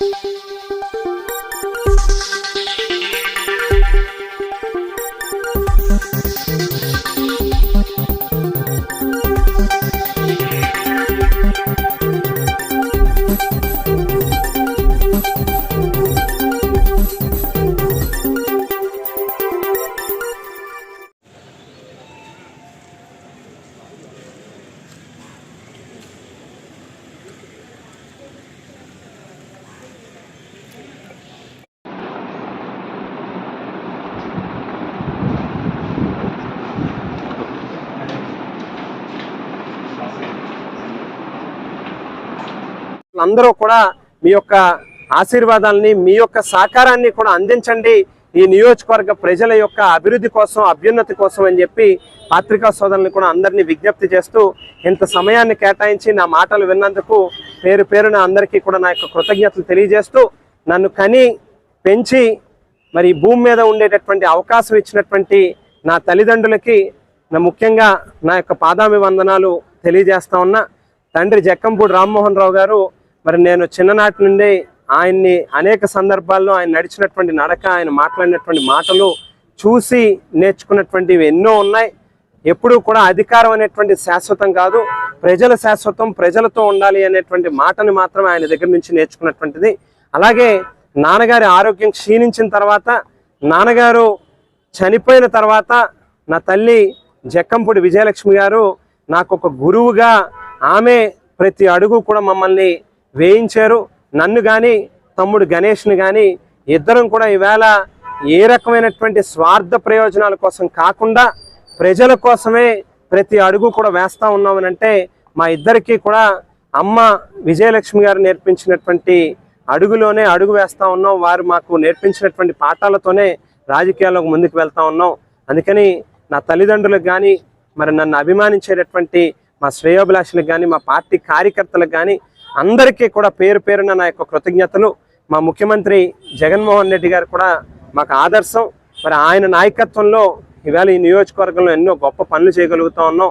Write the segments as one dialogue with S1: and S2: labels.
S1: thank you అందరూ కూడా మీ యొక్క ఆశీర్వాదాలని మీ యొక్క సహకారాన్ని కూడా అందించండి. ఈ నియోజకవర్గ ప్రజల యొక్క అభివృద్ధి కోసం అభ్యున్నతి కోసం అని చెప్పి పత్రికా సోదరులను కూడా అందరినీ విజ్ఞప్తి చేస్తూ ఇంత సమయాన్ని కేటాయించి నా మాటలు విన్నందుకు పేరు పేరున అందరికీ కూడా నా యొక్క కృతజ్ఞతలు తెలియజేస్తూ నన్ను కని పెంచి మరి భూమి మీద ఉండేటటువంటి అవకాశం ఇచ్చినటువంటి నా తల్లిదండ్రులకి నా ముఖ్యంగా నా యొక్క పాదాభివందనాలు తెలియజేస్తా ఉన్నా. తండ్రి జక్కంపూడి రామ్మోహన్ రావు గారు మరి నేను చిన్ననాటి నుండి ఆయన్ని అనేక సందర్భాల్లో ఆయన నడిచినటువంటి నడక ఆయన మాట్లాడినటువంటి మాటలు చూసి నేర్చుకున్నటువంటివి ఎన్నో ఉన్నాయి. ఎప్పుడూ కూడా అధికారం అనేటువంటి శాశ్వతం కాదు. ప్రజల శాశ్వతం ప్రజలతో ఉండాలి అనేటువంటి మాటని మాత్రం ఆయన దగ్గర నుంచి నేర్చుకున్నటువంటిది. అలాగే నాన్నగారి ఆరోగ్యం క్షీణించిన తర్వాత నాన్నగారు చనిపోయిన తర్వాత నా తల్లి జక్కంపూడి విజయలక్ష్మి గారు నాకు ఒక గురువుగా ఆమె ప్రతి అడుగు కూడా మమ్మల్ని వేయించారు. నన్ను కానీ తమ్ముడు గణేష్ని కానీ ఇద్దరం కూడా ఈవేళ ఏ రకమైనటువంటి స్వార్థ ప్రయోజనాల కోసం కాకుండా ప్రజల కోసమే ప్రతి అడుగు కూడా వేస్తా ఉన్నామనంటే మా ఇద్దరికీ కూడా అమ్మ విజయలక్ష్మి గారు నేర్పించినటువంటి అడుగులోనే అడుగు వేస్తూ ఉన్నాం. వారు మాకు నేర్పించినటువంటి పాఠాలతోనే రాజకీయాల్లోకి ముందుకు వెళ్తూ ఉన్నాం. అందుకని నా తల్లిదండ్రులకు కానీ మరి నన్ను అభిమానించేటటువంటి మా శ్రేయోభిలాషులకు కానీ మా పార్టీ కార్యకర్తలకు కానీ అందరికీ కూడా పేరు పేరున నా యొక్క కృతజ్ఞతలు. మా ముఖ్యమంత్రి జగన్మోహన్ రెడ్డి గారు కూడా మాకు ఆదర్శం. మరి ఆయన నాయకత్వంలో ఇవాళ ఈ నియోజకవర్గంలో ఎన్నో గొప్ప పనులు చేయగలుగుతా ఉన్నాం.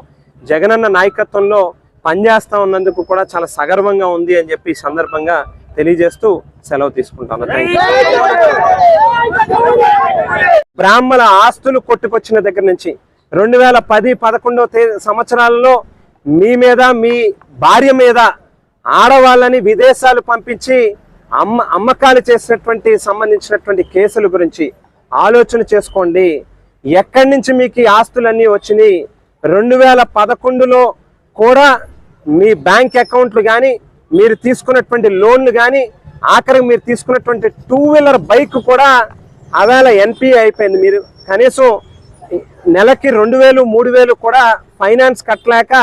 S1: జగనన్న నాయకత్వంలో పనిచేస్తా ఉన్నందుకు కూడా చాలా సగర్వంగా ఉంది అని చెప్పి సందర్భంగా తెలియజేస్తూ సెలవు తీసుకుంటాను. బ్రాహ్మణ ఆస్తులు కొట్టుకొచ్చిన దగ్గర నుంచి రెండు వేల పది పదకొండవ సంవత్సరాలలో మీ మీద మీ భార్య మీద ఆడవాళ్ళని విదేశాలు పంపించి అమ్మ అమ్మకాలు చేసినటువంటి సంబంధించినటువంటి కేసుల గురించి ఆలోచన చేసుకోండి. ఎక్కడి నుంచి మీకు ఆస్తులన్నీ వచ్చినాయి? రెండు వేల పదకొండులో కూడా మీ బ్యాంక్ అకౌంట్లు కానీ మీరు తీసుకున్నటువంటి లోన్లు కానీ ఆఖరికి మీరు తీసుకున్నటువంటి టూ వీలర్ బైక్ కూడా అవేళ ఎన్పిఏ అయిపోయింది. మీరు కనీసం నెలకి రెండు వేలు మూడు వేలు కూడా ఫైనాన్స్ కట్టలేక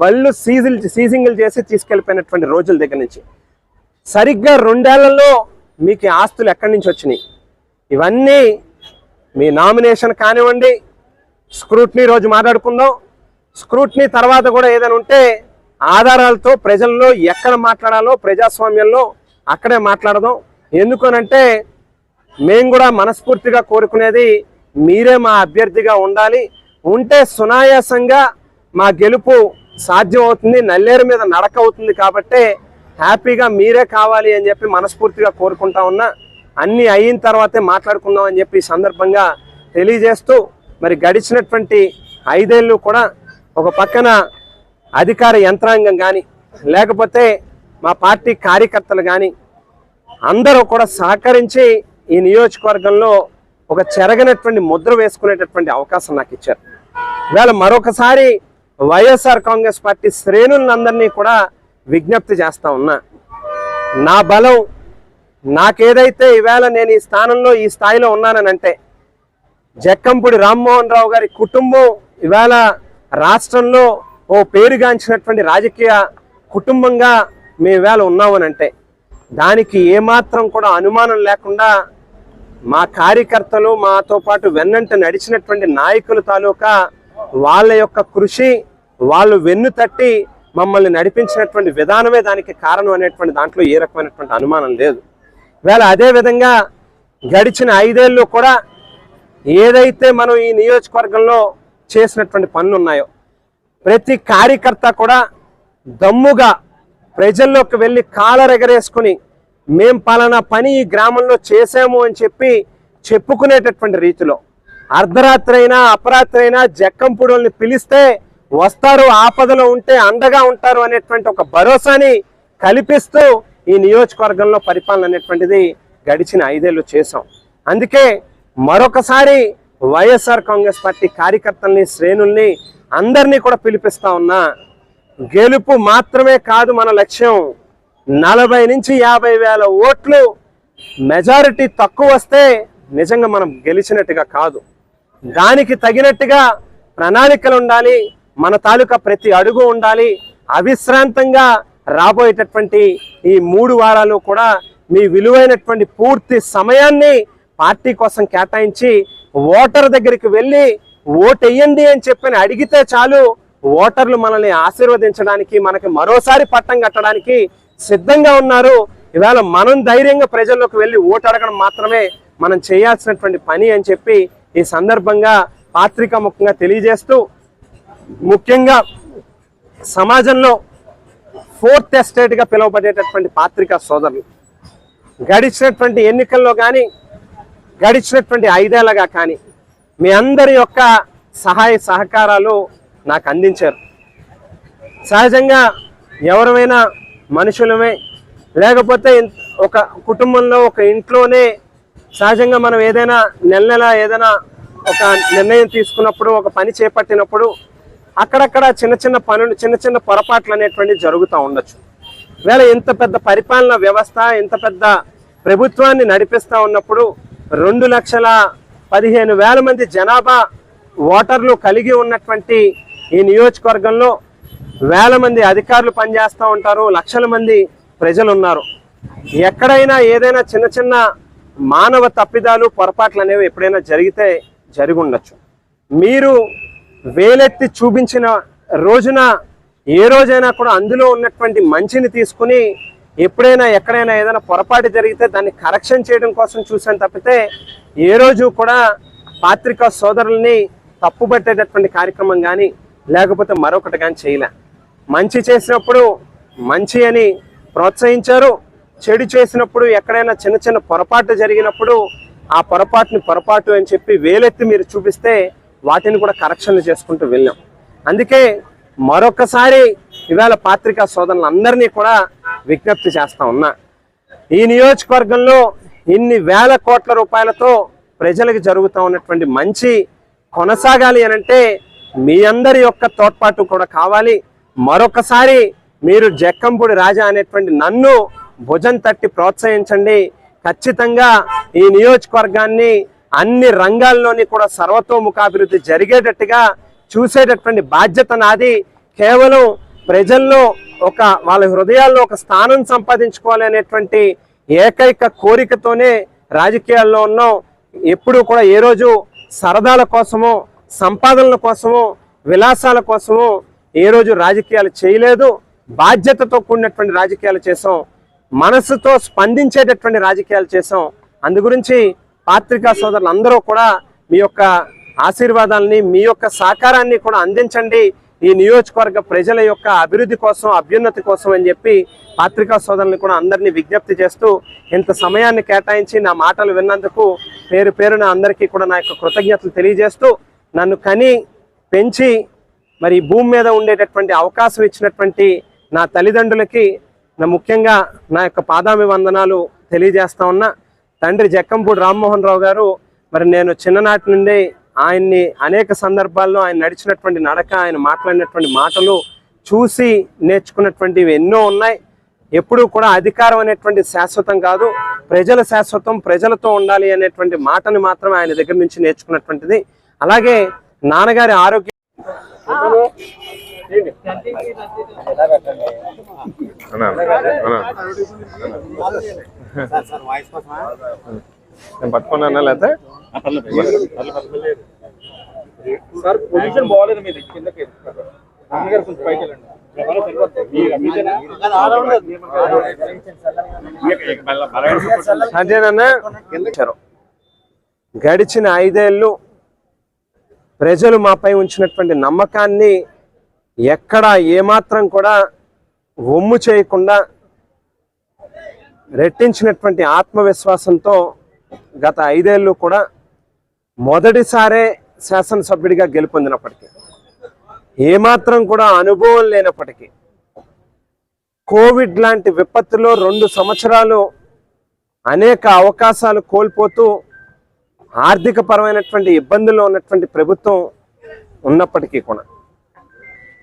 S1: బళ్ళు సీజిల్ సీజింగ్లు చేసి తీసుకెళ్ళిపోయినటువంటి రోజుల దగ్గర నుంచి. సరిగ్గా రెండేళ్ళలో మీకు ఆస్తులు ఎక్కడి నుంచి వచ్చినాయి? ఇవన్నీ మీ నామినేషన్ కానివ్వండి స్క్రూట్నీ రోజు మాట్లాడుకుందాం. స్క్రూట్నీ తర్వాత కూడా ఏదైనా ఉంటే ఆధారాలతో ప్రజల్లో ఎక్కడ మాట్లాడాలో ప్రజాస్వామ్యంలో అక్కడే మాట్లాడదాం. ఎందుకనంటే మేము కూడా మనస్ఫూర్తిగా కోరుకునేది మీరే మా అభ్యర్థిగా ఉండాలి. ఉంటే సునాయాసంగా మా గెలుపు సాధ్యం అవుతుంది నల్లేరు మీద నడక అవుతుంది కాబట్టే హ్యాపీగా మీరే కావాలి అని చెప్పి మనస్ఫూర్తిగా కోరుకుంటా ఉన్నా అన్నీ అయిన తర్వాతే మాట్లాడుకుందాం అని చెప్పి ఈ సందర్భంగా తెలియజేస్తూ మరి గడిచినటువంటి ఐదేళ్ళు కూడా ఒక పక్కన అధికార యంత్రాంగం కానీ లేకపోతే మా పార్టీ కార్యకర్తలు కానీ అందరూ కూడా సహకరించి ఈ నియోజకవర్గంలో ఒక చెరగనటువంటి ముద్ర వేసుకునేటటువంటి అవకాశం నాకు ఇచ్చారు. ఇవాళ మరొకసారి వైఎస్ఆర్ కాంగ్రెస్ పార్టీ శ్రేణులందరినీ కూడా విజ్ఞప్తి చేస్తా ఉన్నా. నా బలం నాకేదైతే ఈవేళ నేను ఈ స్థానంలో ఈ స్థాయిలో ఉన్నాననంటే జక్కంపూడి రామ్మోహన్ రావు గారి కుటుంబం ఇవాళ రాష్ట్రంలో ఓ పేరుగాంచినటువంటి రాజకీయ కుటుంబంగా మేము ఇవాళ ఉన్నామనంటే దానికి ఏమాత్రం కూడా అనుమానం లేకుండా మా కార్యకర్తలు మాతో పాటు వెన్నంట నడిచినటువంటి నాయకుల తాలూకా వాళ్ళ యొక్క కృషి వాళ్ళు వెన్ను తట్టి మమ్మల్ని నడిపించినటువంటి విధానమే దానికి కారణం అనేటువంటి దాంట్లో ఏ రకమైనటువంటి అనుమానం లేదు. వేళ అదే విధంగా గడిచిన ఐదేళ్ళు కూడా ఏదైతే మనం ఈ నియోజకవర్గంలో చేసినటువంటి పనులు ఉన్నాయో ప్రతి కార్యకర్త కూడా దమ్ముగా ప్రజల్లోకి వెళ్ళి కాలరెగరేసుకుని మేం పలానా పని ఈ గ్రామంలో చేసాము అని చెప్పి చెప్పుకునేటటువంటి రీతిలో అర్ధరాత్రి అయినా అపరాత్రి అయినా జక్కంపుడుల్ని పిలిస్తే వస్తారు ఆపదలో ఉంటే అండగా ఉంటారు అనేటువంటి ఒక భరోసాని కల్పిస్తూ ఈ నియోజకవర్గంలో పరిపాలన అనేటువంటిది గడిచిన ఐదేళ్ళు చేశాం. అందుకే మరొకసారి వైఎస్ఆర్ కాంగ్రెస్ పార్టీ కార్యకర్తల్ని శ్రేణుల్ని అందరినీ కూడా పిలిపిస్తా ఉన్నా గెలుపు మాత్రమే కాదు మన లక్ష్యం. నలభై నుంచి యాభై వేల ఓట్లు మెజారిటీ తక్కువ వస్తే నిజంగా మనం గెలిచినట్టుగా కాదు. దానికి తగినట్టుగా ప్రణాళికలు ఉండాలి మన తాలూకా ప్రతి అడుగు ఉండాలి. అవిశ్రాంతంగా రాబోయేటటువంటి ఈ మూడు వారాలు కూడా మీ విలువైనటువంటి పూర్తి సమయాన్ని పార్టీ కోసం కేటాయించి ఓటర్ దగ్గరికి వెళ్ళి ఓటు అని చెప్పని అడిగితే చాలు ఓటర్లు మనల్ని ఆశీర్వదించడానికి మనకి మరోసారి పట్టం కట్టడానికి సిద్ధంగా ఉన్నారు. ఇవాళ మనం ధైర్యంగా ప్రజల్లోకి వెళ్ళి ఓటు అడగడం మాత్రమే మనం చేయాల్సినటువంటి పని అని చెప్పి ఈ సందర్భంగా పాత్రికాముఖంగా తెలియజేస్తూ ముఖ్యంగా సమాజంలో ఫోర్త్ ఎస్టేట్గా పిలువబడేటటువంటి పాత్రికా సోదరులు. గడిచినటువంటి ఎన్నికల్లో కానీ గడిచినటువంటి ఐదేళ్ళగా కానీ మీ అందరి యొక్క సహాయ సహకారాలు నాకు అందించారు. సహజంగా ఎవరైనా మనుషులమే లేకపోతే ఒక కుటుంబంలో ఒక ఇంట్లోనే సహజంగా మనం ఏదైనా నెల నెల ఏదైనా ఒక నిర్ణయం తీసుకున్నప్పుడు ఒక పని చేపట్టినప్పుడు అక్కడక్కడ చిన్న చిన్న పనులు చిన్న చిన్న పొరపాట్లు అనేటువంటివి జరుగుతూ ఉండొచ్చు. వేళ ఇంత పెద్ద పరిపాలన వ్యవస్థ ఇంత పెద్ద ప్రభుత్వాన్ని నడిపిస్తా ఉన్నప్పుడు రెండు లక్షల పదిహేను వేల మంది జనాభా ఓటర్లు కలిగి ఉన్నటువంటి ఈ నియోజకవర్గంలో వేల మంది అధికారులు పనిచేస్తూ ఉంటారు లక్షల మంది ప్రజలు ఉన్నారు ఎక్కడైనా ఏదైనా చిన్న చిన్న మానవ తప్పిదాలు పొరపాట్లు అనేవి ఎప్పుడైనా జరిగితే జరిగి ఉండొచ్చు. మీరు వేలెత్తి చూపించిన రోజున ఏ రోజైనా కూడా అందులో ఉన్నటువంటి మంచిని తీసుకుని ఎప్పుడైనా ఎక్కడైనా ఏదైనా పొరపాటు జరిగితే దాన్ని కరెక్షన్ చేయడం కోసం చూసాను తప్పితే ఏ రోజు కూడా పాత్రికా సోదరుల్ని తప్పుపట్టేటటువంటి కార్యక్రమం కానీ లేకపోతే మరొకటి కానీ చేయలే. మంచి చేసినప్పుడు మంచి అని ప్రోత్సహించారు. చెడు చేసినప్పుడు ఎక్కడైనా చిన్న చిన్న పొరపాటు జరిగినప్పుడు ఆ పొరపాటుని పొరపాటు అని చెప్పి వేలెత్తి మీరు చూపిస్తే వాటిని కూడా కరెక్షన్లు చేసుకుంటూ వెళ్ళాం. అందుకే మరొకసారి ఇవాళ పాత్రికా సోదరులందరినీ కూడా విజ్ఞప్తి చేస్తా ఉన్నా. ఈ నియోజకవర్గంలో ఇన్ని వేల కోట్ల రూపాయలతో ప్రజలకు జరుగుతూ ఉన్నటువంటి మంచి కొనసాగాలి అనంటే మీ అందరి యొక్క తోడ్పాటు కూడా కావాలి. మరొకసారి మీరు జక్కంపూడి రాజా అనేటువంటి నన్ను భుజం తట్టి ప్రోత్సహించండి. ఖచ్చితంగా ఈ నియోజకవర్గాన్ని అన్ని రంగాల్లోని కూడా సర్వతోముఖాభివృద్ధి జరిగేటట్టుగా చూసేటటువంటి బాధ్యత నాది. కేవలం ప్రజల్లో ఒక వాళ్ళ హృదయాల్లో ఒక స్థానం సంపాదించుకోవాలి అనేటువంటి ఏకైక కోరికతోనే రాజకీయాల్లో ఉన్నాం. ఎప్పుడూ కూడా ఏ రోజు సరదాల కోసమో సంపాదనల కోసమో విలాసాల కోసమో ఏ రోజు రాజకీయాలు చేయలేదు. బాధ్యతతో కూడినటువంటి రాజకీయాలు చేసాం మనసుతో స్పందించేటటువంటి రాజకీయాలు చేసాం అందు గురించి పాత్రికా సోదరులు అందరూ కూడా మీ యొక్క ఆశీర్వాదాలని మీ యొక్క సహకారాన్ని కూడా అందించండి. ఈ నియోజకవర్గ ప్రజల యొక్క అభివృద్ధి కోసం అభ్యున్నతి కోసం అని చెప్పి పాత్రికా సోదరులను కూడా అందరినీ విజ్ఞప్తి చేస్తూ ఇంత సమయాన్ని కేటాయించి నా మాటలు విన్నందుకు పేరు పేరున అందరికీ కూడా నా యొక్క కృతజ్ఞతలు తెలియజేస్తూ నన్ను కని పెంచి మరి భూమి మీద ఉండేటటువంటి అవకాశం ఇచ్చినటువంటి నా తల్లిదండ్రులకి నా ముఖ్యంగా నా యొక్క పాదామి వందనాలు తెలియజేస్తా ఉన్నా. తండ్రి జక్కంపూడి రామ్మోహన్ రావు గారు మరి నేను చిన్ననాటి నుండి ఆయన్ని అనేక సందర్భాల్లో ఆయన నడిచినటువంటి నడక ఆయన మాట్లాడినటువంటి మాటలు చూసి నేర్చుకున్నటువంటివి ఎన్నో ఉన్నాయి. ఎప్పుడూ కూడా అధికారం అనేటువంటి శాశ్వతం కాదు. ప్రజల శాశ్వతం ప్రజలతో ఉండాలి అనేటువంటి మాటని మాత్రం ఆయన దగ్గర నుంచి నేర్చుకున్నటువంటిది. అలాగే నాన్నగారి ఆరోగ్యం
S2: నేను పట్టుకున్నానా లేకపోతే?
S3: సార్ పొజిషన్ బాగాలేదు మీది కిందకి. అమ్మగారు కొంచెం పైకి వెళ్ళండి.
S1: అదేనన్నా గెలిచారు. గడిచిన ఐదేళ్ళు ప్రజలు మాపై ఉంచినటువంటి నమ్మకాన్ని ఎక్కడ ఏమాత్రం కూడా ఒమ్ము చేయకుండా రెట్టించినటువంటి ఆత్మవిశ్వాసంతో గత ఐదేళ్ళు కూడా మొదటిసారే శాసనసభ్యుడిగా గెలుపొందినప్పటికీ ఏమాత్రం కూడా అనుభవం లేనప్పటికీ కోవిడ్ లాంటి విపత్తులో రెండు సంవత్సరాలు అనేక అవకాశాలు కోల్పోతూ ఆర్థిక పరమైనటువంటి ఇబ్బందుల్లో ఉన్నటువంటి ప్రభుత్వం ఉన్నప్పటికీ కూడా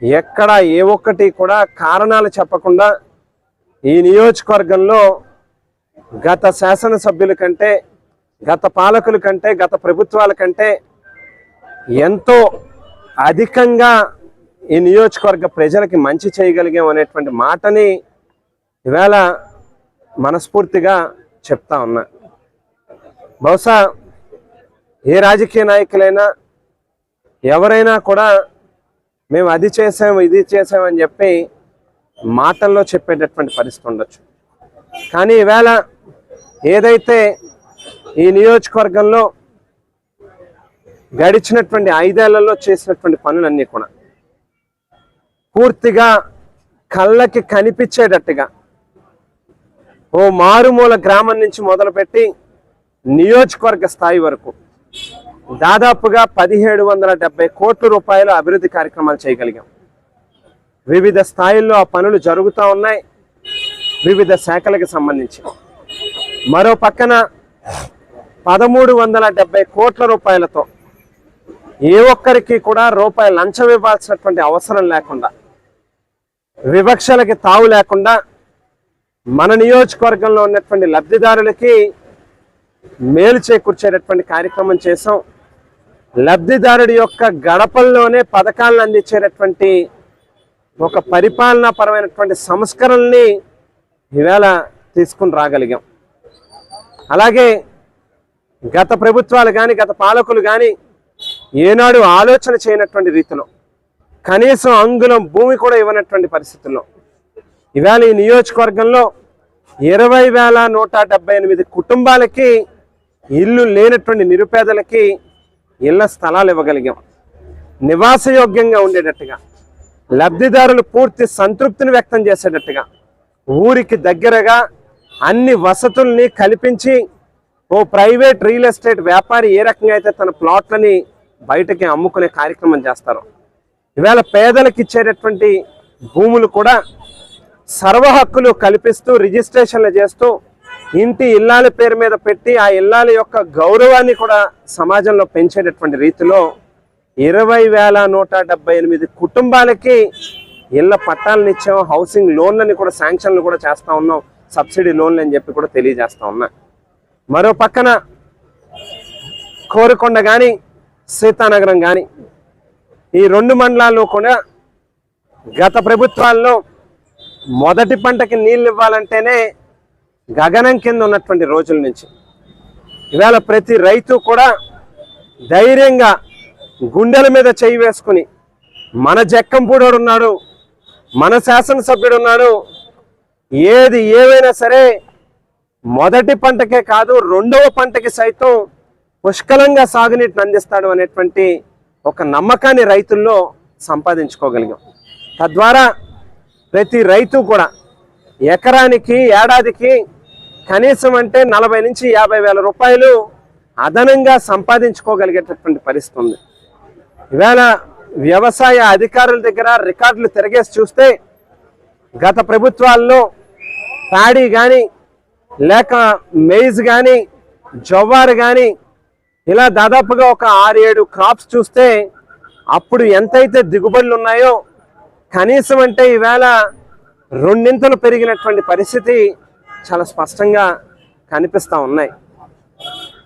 S1: ఎక్కడ ఏ ఒక్కటి కూడా కారణాలు చెప్పకుండా ఈ నియోజకవర్గంలో గత శాసనసభ్యుల కంటే గత పాలకుల కంటే గత ప్రభుత్వాల కంటే ఎంతో అధికంగా ఈ నియోజకవర్గ ప్రజలకి మంచి చేయగలిగాం అనేటువంటి మాటని ఇవాళ మనస్ఫూర్తిగా చెప్తా ఉన్నా. బహుశా ఏ రాజకీయ నాయకులైనా ఎవరైనా కూడా మేము అది చేసాము ఇది చేసాం అని చెప్పి మాటల్లో చెప్పేటటువంటి పరిస్థితి ఉండొచ్చు. కానీ ఈవేళ ఏదైతే ఈ నియోజకవర్గంలో గడిచినటువంటి ఐదేళ్ళలో చేసినటువంటి పనులన్నీ కూడా పూర్తిగా కళ్ళకి కనిపించేటట్టుగా ఓ మారుమూల గ్రామం నుంచి మొదలుపెట్టి నియోజకవర్గ స్థాయి వరకు దాదాపుగా పదిహేడు వందల డెబ్బై కోట్ల రూపాయల అభివృద్ధి కార్యక్రమాలు చేయగలిగాం. వివిధ స్థాయిల్లో ఆ పనులు జరుగుతూ ఉన్నాయి. వివిధ శాఖలకు సంబంధించి. మరో పక్కన పదమూడు వందల డెబ్బై కోట్ల రూపాయలతో ఏ ఒక్కరికి కూడా రూపాయి లంచం ఇవ్వాల్సినటువంటి అవసరం లేకుండా వివక్షలకి తావు లేకుండా మన నియోజకవర్గంలో ఉన్నటువంటి లబ్ధిదారులకి మేలు చేకూర్చేటటువంటి కార్యక్రమం చేసాం లబ్ధిదారుడి యొక్క గడపల్లోనే పథకాలను అందించేటటువంటి ఒక పరిపాలనా పరమైనటువంటి సంస్కరణల్ని ఈవేళ తీసుకుని రాగలిగాం. అలాగే గత ప్రభుత్వాలు కానీ గత పాలకులు కానీ ఏనాడు ఆలోచన చేయనటువంటి రీతిలో కనీసం అంగుళం భూమి కూడా ఇవ్వనటువంటి పరిస్థితుల్లో ఇవాళ ఈ నియోజకవర్గంలో ఇరవై వేల నూట డెబ్బై ఎనిమిది కుటుంబాలకి ఇల్లు లేనటువంటి నిరుపేదలకి ఇళ్ళ స్థలాలు ఇవ్వగలిగాం. నివాసయోగ్యంగా ఉండేటట్టుగా లబ్ధిదారులు పూర్తి సంతృప్తిని వ్యక్తం చేసేటట్టుగా ఊరికి దగ్గరగా అన్ని వసతుల్ని కల్పించి ఓ ప్రైవేట్ రియల్ ఎస్టేట్ వ్యాపారి ఏ రకంగా అయితే తన ప్లాట్లని బయటకి అమ్ముకునే కార్యక్రమం చేస్తారు ఈవేళ పేదలకు ఇచ్చేటటువంటి భూములు కూడా సర్వ హక్కులు కల్పిస్తూ రిజిస్ట్రేషన్లు చేస్తూ ఇంటి ఇల్లాల పేరు మీద పెట్టి ఆ ఇల్లాల యొక్క గౌరవాన్ని కూడా సమాజంలో పెంచేటటువంటి రీతిలో ఇరవై వేల నూట డెబ్బై ఎనిమిది కుటుంబాలకి ఇళ్ళ పట్టాలను ఇచ్చాం హౌసింగ్ లోన్లని కూడా శాంక్షన్లు కూడా చేస్తూ ఉన్నాం సబ్సిడీ లోన్లు అని చెప్పి కూడా తెలియజేస్తా ఉన్నా. మరో పక్కన కోరుకొండ కానీ సీతానగరం కానీ ఈ రెండు మండలాల్లో కూడా గత ప్రభుత్వాల్లో మొదటి పంటకి నీళ్ళు ఇవ్వాలంటేనే గగనం కింద ఉన్నటువంటి రోజుల నుంచి. ఇవాళ ప్రతి రైతు కూడా ధైర్యంగా గుండెల మీద చేయి వేసుకుని మన జక్కంపూడోడు ఉన్నాడు మన శాసనసభ్యుడు ఉన్నాడు ఏది ఏవైనా సరే మొదటి పంటకే కాదు రెండవ పంటకి సైతం పుష్కలంగా సాగునీటిని అందిస్తాడు అనేటువంటి ఒక నమ్మకాన్ని రైతుల్లో సంపాదించుకోగలిగాం. తద్వారా ప్రతి రైతు కూడా ఎకరానికి ఏడాదికి కనీసం అంటే నలభై నుంచి యాభై వేల రూపాయలు అదనంగా సంపాదించుకోగలిగేటటువంటి పరిస్థితి ఉంది. ఇవాళ వ్యవసాయ అధికారుల దగ్గర రికార్డులు తిరగేసి చూస్తే గత ప్రభుత్వాల్లో ప్యాడీ కానీ లేక మెయిజ్ కానీ జవ్వారు కానీ ఇలా దాదాపుగా ఒక ఆరు ఏడు క్రాప్స్ చూస్తే అప్పుడు ఎంతైతే దిగుబడులు ఉన్నాయో కనీసం అంటే ఈవేళ రెండింతలు పెరిగినటువంటి పరిస్థితి చాలా స్పష్టంగా కనిపిస్తూ ఉన్నాయి.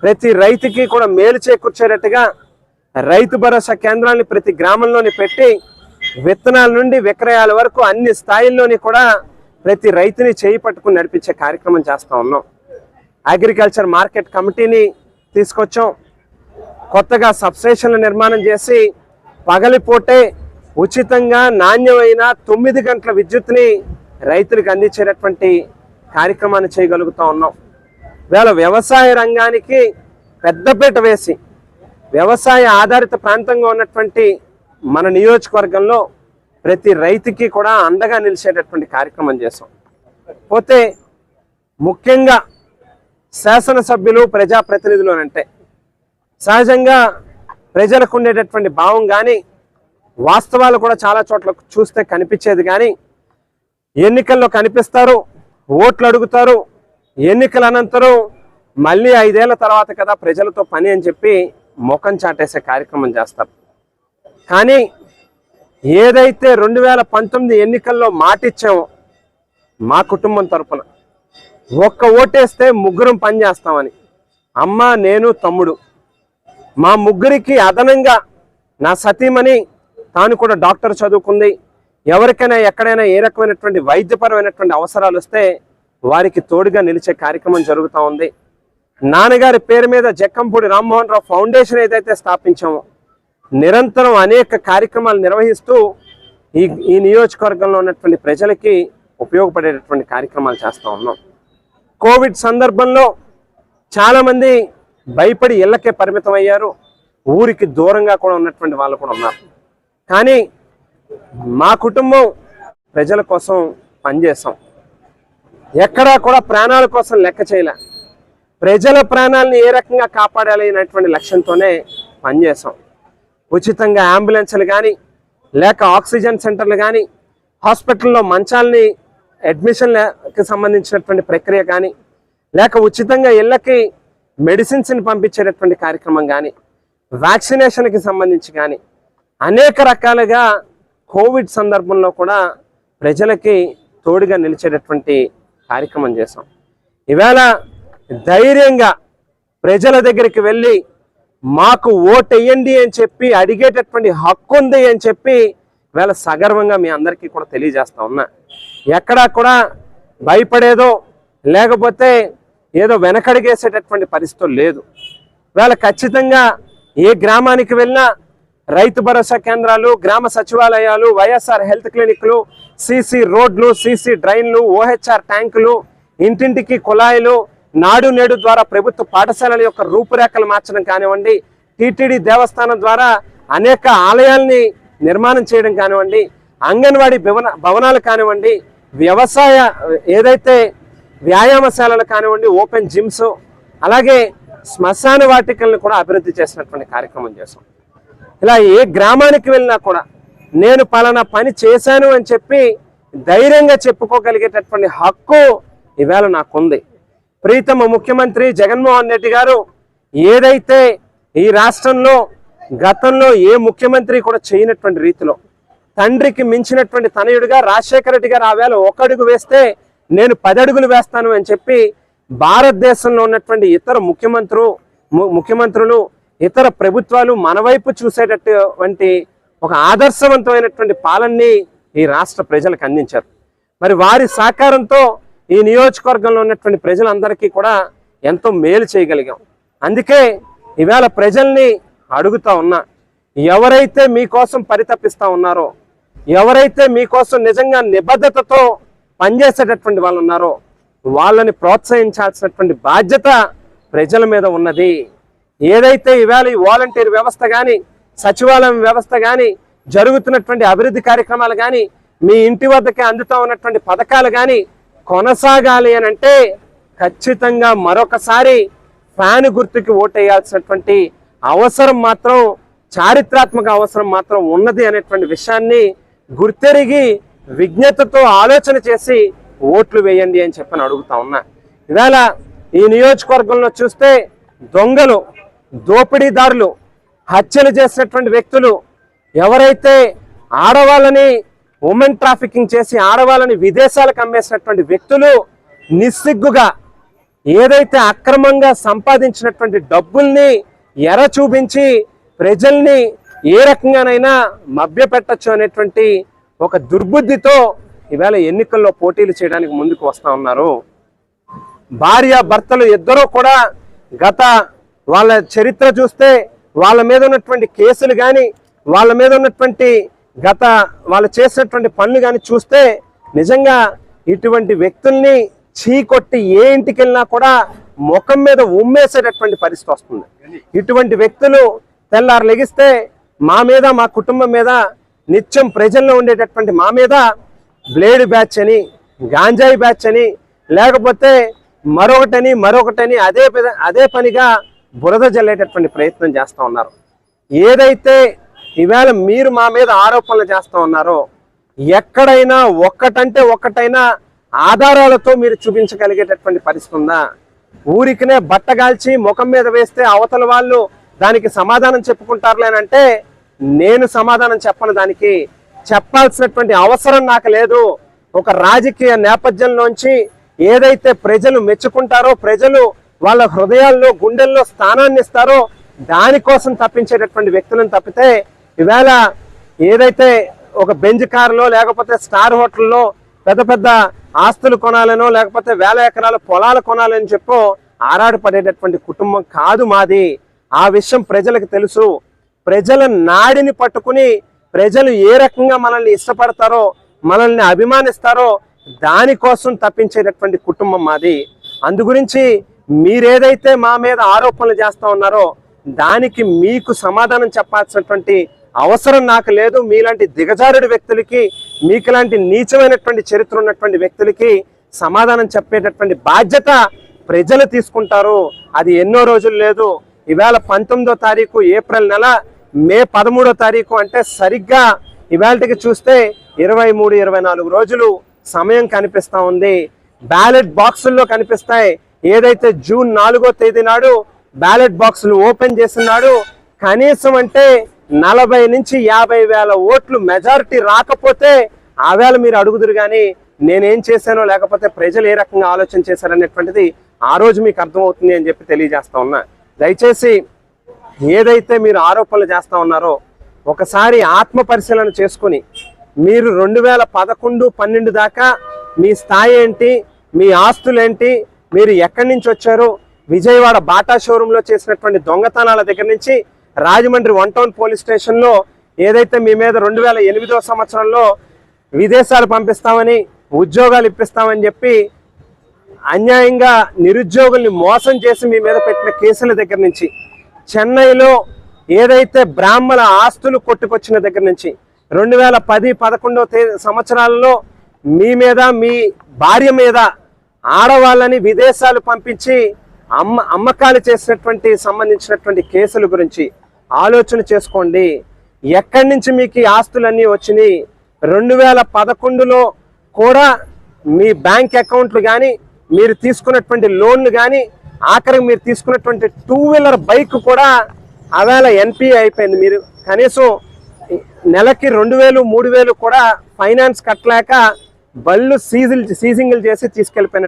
S1: ప్రతి రైతుకి కూడా మేలు చేకూర్చేటట్టుగా రైతు భరోసా కేంద్రాన్ని ప్రతి గ్రామంలోని పెట్టి విత్తనాల నుండి విక్రయాల వరకు అన్ని స్థాయిల్లోని కూడా ప్రతి రైతుని చేయి పట్టుకుని నడిపించే కార్యక్రమం చేస్తూ ఉన్నాం. అగ్రికల్చర్ మార్కెట్ కమిటీని తీసుకొచ్చాం. కొత్తగా సబ్స్టేషన్ల నిర్మాణం చేసి పగలిపోటే ఉచితంగా నాణ్యమైన తొమ్మిది గంటల విద్యుత్ని రైతులకు అందించేటటువంటి కార్యక్రమాన్ని చేయగలుగుతూ ఉన్నాం. వేళ వ్యవసాయ రంగానికి పెద్దపీట వేసి వ్యవసాయ ఆధారిత ప్రాంతంగా ఉన్నటువంటి మన నియోజకవర్గంలో ప్రతి రైతుకి కూడా అండగా నిలిచేటటువంటి కార్యక్రమం చేసాం పోతే ముఖ్యంగా శాసనసభ్యులు ప్రజాప్రతినిధులు అని అంటే సహజంగా ప్రజలకు ఉండేటటువంటి భావం కానీ వాస్తవాలు కూడా చాలా చోట్ల చూస్తే కనిపించేది కానీ ఎన్నికల్లో కనిపిస్తారు ఓట్లు అడుగుతారు ఎన్నికల అనంతరం మళ్ళీ ఐదేళ్ళ తర్వాత కదా ప్రజలతో పని అని చెప్పి ముఖం చాటేసే కార్యక్రమం చేస్తారు. కానీ ఏదైతే రెండు వేల పంతొమ్మిది ఎన్నికల్లో మాటిచ్చామో మా కుటుంబం తరపున ఒక్క ఓటేస్తే ముగ్గురం పని చేస్తామని అమ్మ నేను తమ్ముడు. మా ముగ్గురికి అదనంగా నా సతీమణి తాను కూడా డాక్టర్ చదువుకుంది. ఎవరికైనా ఎక్కడైనా ఏ రకమైనటువంటి వైద్యపరమైనటువంటి అవసరాలు వస్తే వారికి తోడుగా నిలిచే కార్యక్రమం జరుగుతూ ఉంది. నాన్నగారి పేరు మీద జక్కంపూడి రామ్మోహన్ రావు ఫౌండేషన్ ఏదైతే స్థాపించామో నిరంతరం అనేక కార్యక్రమాలు నిర్వహిస్తూ ఈ ఈ నియోజకవర్గంలో ఉన్నటువంటి ప్రజలకి ఉపయోగపడేటటువంటి కార్యక్రమాలు చేస్తూ ఉన్నాం. కోవిడ్ సందర్భంలో చాలామంది భయపడి ఇళ్ళకే పరిమితం అయ్యారు ఊరికి దూరంగా కూడా ఉన్నటువంటి వాళ్ళు కూడా ఉన్నారు. కానీ మా కుటుంబం ప్రజల కోసం పనిచేస్తాం. ఎక్కడా కూడా ప్రాణాల కోసం లెక్క చేయలే. ప్రజల ప్రాణాలను ఏ రకంగా కాపాడాలి అనేటువంటి లక్ష్యంతోనే పనిచేస్తాం. ఉచితంగా అంబులెన్స్లు కానీ లేక ఆక్సిజన్ సెంటర్లు కానీ హాస్పిటల్లో మంచాలని అడ్మిషన్కి సంబంధించినటువంటి ప్రక్రియ కానీ లేక ఉచితంగా ఇళ్ళకి మెడిసిన్స్ని పంపించేటటువంటి కార్యక్రమం కానీ వ్యాక్సినేషన్కి సంబంధించి కానీ అనేక రకాలుగా కోవిడ్ సందర్భంలో కూడా ప్రజలకి తోడుగా నిలిచేటటువంటి కార్యక్రమం చేశాం. ఈవేళ ధైర్యంగా ప్రజల దగ్గరికి వెళ్ళి మాకు ఓటెయ్యండి అని చెప్పి అడిగేటటువంటి హక్కు ఉంది అని చెప్పి వేళ సగర్వంగా మీ అందరికీ కూడా తెలియజేస్తా ఉన్నా. ఎక్కడా కూడా భయపడేదో లేకపోతే ఏదో వెనకడిగేసేటటువంటి పరిస్థితులు లేదు. వేళ ఖచ్చితంగా ఏ గ్రామానికి వెళ్ళినా రైతు భరోసా కేంద్రాలు గ్రామ సచివాలయాలు వైఎస్ఆర్ హెల్త్ క్లినిక్లు సీసీ రోడ్లు సీసీ డ్రైన్లు ఓహెచ్ఆర్ ట్యాంకులు ఇంటింటికి కుళాయిలు నాడు నేడు ద్వారా ప్రభుత్వ పాఠశాలల యొక్క రూపురేఖలు మార్చడం కానివ్వండి టీటీడీ దేవస్థానం ద్వారా అనేక ఆలయాల్ని నిర్మాణం చేయడం కానివ్వండి అంగన్వాడీ భవన భవనాలు కానివ్వండి వ్యవసాయ ఏదైతే వ్యాయామశాలలు కానివ్వండి ఓపెన్ జిమ్స్ అలాగే శ్మశాన వాటికలను కూడా అభివృద్ధి చేసినటువంటి కార్యక్రమం చేశాం. ఇలా ఏ గ్రామానికి వెళ్ళినా కూడా నేను పలానా పని చేశాను అని చెప్పి ధైర్యంగా చెప్పుకోగలిగేటటువంటి హక్కు ఈవేళ నాకుంది. ప్రీతమ ముఖ్యమంత్రి జగన్మోహన్ రెడ్డి గారు ఏదైతే ఈ రాష్ట్రంలో గతంలో ఏ ముఖ్యమంత్రి కూడా చేయనటువంటి రీతిలో తండ్రికి మించినటువంటి తనయుడిగా రాజశేఖర రెడ్డి గారు ఆ వేళ ఒక అడుగు వేస్తే నేను పదడుగులు వేస్తాను అని చెప్పి భారతదేశంలో ఉన్నటువంటి ఇతర ముఖ్యమంత్రులు ము- ముఖ్యమంత్రులు ఇతర ప్రభుత్వాలు మన వైపు చూసేటటువంటి ఒక ఆదర్శవంతమైనటువంటి పాలనని ఈ రాష్ట్ర ప్రజలకు అందించారు. మరి వారి సహకారంతో ఈ నియోజకవర్గంలో ఉన్నటువంటి ప్రజలందరికీ కూడా ఎంతో మేలు చేయగలిగాం. అందుకే ఈవేళ ప్రజల్ని అడుగుతా ఉన్నా ఎవరైతే మీకోసం పరితపిస్తా ఉన్నారో ఎవరైతే మీకోసం నిజంగా నిబద్ధతతో పనిచేసేటటువంటి వాళ్ళు ఉన్నారో వాళ్ళని ప్రోత్సహించాల్సినటువంటి బాధ్యత ప్రజల మీద ఉన్నది. ఏదైతే ఇవాళ ఈ వాలంటీర్ వ్యవస్థ కానీ సచివాలయం వ్యవస్థ కానీ జరుగుతున్నటువంటి అభివృద్ధి కార్యక్రమాలు కానీ మీ ఇంటి వద్దకే అందుతూ ఉన్నటువంటి పథకాలు కానీ కొనసాగాలి అని అంటే ఖచ్చితంగా మరొకసారి ఫ్యాన్ గుర్తుకి ఓటేయాల్సినటువంటి అవసరం మాత్రం చారిత్రాత్మక అవసరం మాత్రం ఉన్నది అనేటువంటి విషయాన్ని గుర్తెరిగి విజ్ఞతతో ఆలోచన చేసి ఓట్లు వేయండి అని చెప్పని అడుగుతా ఉన్నా. ఇవాళ ఈ నియోజకవర్గంలో చూస్తే దొంగలు దోపిడీదారులు హత్యలు చేసినటువంటి వ్యక్తులు ఎవరైతే ఆడవాళ్ళని ఉమెన్ ట్రాఫికింగ్ చేసి ఆడవాళ్ళని విదేశాలకు అమ్మేసినటువంటి వ్యక్తులు నిస్సిగ్గుగా ఏదైతే అక్రమంగా సంపాదించినటువంటి డబ్బుల్ని ఎర చూపించి ప్రజల్ని ఏ రకంగానైనా మభ్యపెట్టచ్చు అనేటువంటి ఒక దుర్బుద్ధితో ఈవేళ ఎన్నికల్లో పోటీలు చేయడానికి ముందుకు వస్తూ ఉన్నారు. భార్య భర్తలు ఇద్దరూ కూడా గత వాళ్ళ చరిత్ర చూస్తే వాళ్ళ మీద ఉన్నటువంటి కేసులు కానీ వాళ్ళ మీద ఉన్నటువంటి గత వాళ్ళు చేసినటువంటి పనులు కానీ చూస్తే నిజంగా ఇటువంటి వ్యక్తుల్ని చీకొట్టి ఏ ఇంటికి వెళ్ళినా కూడా ముఖం మీద ఉమ్మేసేటటువంటి పరిస్థితి వస్తుంది. ఇటువంటి వ్యక్తులు తెల్లారు లెగిస్తే మా మీద మా కుటుంబం మీద నిత్యం ప్రజల్లో ఉండేటటువంటి మా మీద బ్లేడ్ బ్యాచ్ అని గాంజాయి బ్యాచ్ అని లేకపోతే మరొకటని మరొకటని అదే అదే పనిగా బురద జల్లేటటువంటి ప్రయత్నం చేస్తూ ఉన్నారు. ఏదైతే ఈవేళ మీరు మా మీద ఆరోపణలు చేస్తూ ఉన్నారో ఎక్కడైనా ఒక్కటంటే ఒక్కటైనా ఆధారాలతో మీరు చూపించగలిగేటటువంటి పరిస్థితి ఉందా? ఊరికినే బట్టగాల్చి ముఖం మీద వేస్తే అవతల వాళ్ళు దానికి సమాధానం చెప్పుకుంటారులేనంటే నేను సమాధానం చెప్పను దానికి. చెప్పాల్సినటువంటి అవసరం నాకు లేదు. ఒక రాజకీయ నేపథ్యంలోంచి ఏదైతే ప్రజలు మెచ్చుకుంటారో ప్రజలు వాళ్ళ హృదయాల్లో గుండెల్లో స్థానాన్ని ఇస్తారో దానికోసం తప్పించేటటువంటి వ్యక్తులను తప్పితే ఈవేళ ఏదైతే ఒక బెంజ్ కారులో లేకపోతే స్టార్ హోటల్లో పెద్ద పెద్ద ఆస్తులు కొనాలనో లేకపోతే వేల ఎకరాల పొలాలు కొనాలని చెప్పో ఆరాటపడేటటువంటి కుటుంబం కాదు మాది. ఆ విషయం ప్రజలకు తెలుసు. ప్రజల నాడిని పట్టుకుని ప్రజలు ఏ రకంగా మనల్ని ఇష్టపడతారో మనల్ని అభిమానిస్తారో దానికోసం తప్పించేటటువంటి కుటుంబం మాది. అందు గురించి మీరేదైతే మా మీద ఆరోపణలు చేస్తూ ఉన్నారో దానికి మీకు సమాధానం చెప్పాల్సినటువంటి అవసరం నాకు లేదు. మీలాంటి దిగజారుడు వ్యక్తులకి మీకులాంటి నీచమైనటువంటి చరిత్ర ఉన్నటువంటి వ్యక్తులకి సమాధానం చెప్పేటటువంటి బాధ్యత ప్రజలు తీసుకుంటారు. అది ఎన్నో రోజులు లేదు. ఇవాళ పంతొమ్మిదో తారీఖు ఏప్రిల్ నెల మే పదమూడో తారీఖు అంటే సరిగ్గా ఇవాళకి చూస్తే ఇరవై మూడు ఇరవై నాలుగు రోజులు సమయం కనిపిస్తూ ఉంది. బ్యాలెట్ బాక్సుల్లో కనిపిస్తాయి. ఏదైతే జూన్ నాలుగో తేదీ నాడు బ్యాలెట్ బాక్సులు ఓపెన్ చేస్తున్నాడు కనీసం అంటే నలభై నుంచి యాభై వేల ఓట్లు మెజారిటీ రాకపోతే ఆవేళ మీరు అడుగుదురు కానీ నేనేం చేశానో లేకపోతే ప్రజలు ఏ రకంగా ఆలోచన చేశారనేటువంటిది ఆ రోజు మీకు అర్థమవుతుంది అని చెప్పి తెలియజేస్తా ఉన్నా. దయచేసి ఏదైతే మీరు ఆరోపణలు చేస్తా ఉన్నారో ఒకసారి ఆత్మ పరిశీలన చేసుకుని మీరు రెండు వేల పదకొండు పన్నెండు దాకా మీ స్థాయి ఏంటి మీ ఆస్తులేంటి మీరు ఎక్కడి నుంచి వచ్చారు విజయవాడ బాటా షోరూంలో చేసినటువంటి దొంగతనాల దగ్గర నుంచి రాజమండ్రి వన్ టౌన్ పోలీస్ స్టేషన్లో ఏదైతే మీ మీద రెండు వేల ఎనిమిదో సంవత్సరంలో విదేశాలు పంపిస్తామని ఉద్యోగాలు ఇప్పిస్తామని చెప్పి అన్యాయంగా నిరుద్యోగుల్ని మోసం చేసి మీ మీద పెట్టిన కేసుల దగ్గర నుంచి చెన్నైలో ఏదైతే బ్రాహ్మణ ఆస్తులు కొట్టుకొచ్చిన దగ్గర నుంచి రెండు వేల పది పదకొండవ సంవత్సరాలలో మీ మీద మీ భార్య మీద ఆడవాళ్ళని విదేశాలు పంపించి అమ్మ అమ్మకాలు చేసినటువంటి సంబంధించినటువంటి కేసుల గురించి ఆలోచన చేసుకోండి. ఎక్కడి నుంచి మీకు ఆస్తులన్నీ వచ్చినాయి? రెండు వేల పదకొండులో కూడా మీ బ్యాంక్ అకౌంట్లు కానీ మీరు తీసుకున్నటువంటి లోన్లు కానీ ఆఖరికి మీరు తీసుకున్నటువంటి టూ వీలర్ బైక్ కూడా అవేళ ఎన్పిఏ అయిపోయింది. మీరు కనీసం నెలకి రెండు వేలు మూడు వేలు కూడా ఫైనాన్స్ కట్టలేక బళ్ళు సీజిల్ సీజింగ్లు చేసి తీసుకెళ్ళిపోయిన